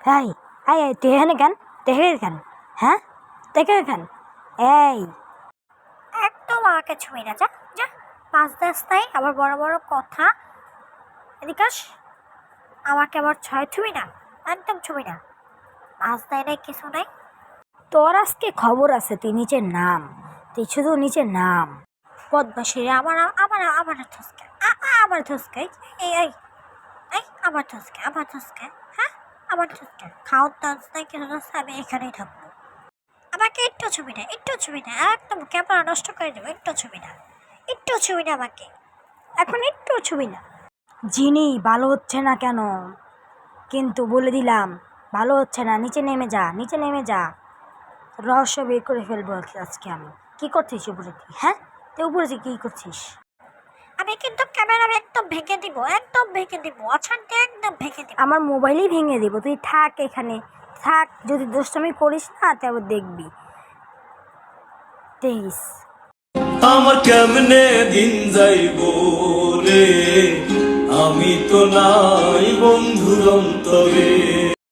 এই এই তুই এখানে কেন দেখে কেন হ্যাঁ? দেখে কেন এই। একদম আমাকে ছুঁই না যা যা পাঁচ রাস্তায় আবার বড় বড় কথা। এদিকে আমাকে আবার ছয় ছুঁই না একদম ছুঁই না। পাঁচ দেয় নাই কিছু নাই। তোর আজকে খবর আছে তুই নিচের নাম তুই শুধু নিচের নাম। বদমাসি আমার আমার আমার থসকে আমার থসকে এই এই এই আমার থসকে আমার থসকে হ্যাঁ? আমার খাওয়ার দাস নাই কিছু দাস আমি এখানেই থাকব। আমাকে একটু ছবি না একটু ছবি না একদম ক্যামেরা নষ্ট করে দেবো, একটু ছবি না একটু ছবি না আমাকে। এখন একটু ছবি না জিনি, ভালো হচ্ছে না কেন? কিন্তু বলে দিলাম, ভালো হচ্ছে না, নিচে নেমে যা, নিচে নেমে যা। রহস্য বের করে ফেলব আজকে আমি। কী করছিস উপরে? হ্যাঁ? তুই উপরে কী করছিস? আমি কিন্তু একদম ভেঙে দিব একদম ভেঙে দিব অশান্তি একদম ভেঙে দিব। আমার মোবাইলই ভেঙে দিব তুই থাক এখানে থাক যদি দুষ্টামি করিস না তারপর দেখবি। তেইশ। আমার কেমনে দিন যাইব রে? আমি তো নাই বন্ধুর অন্তরে।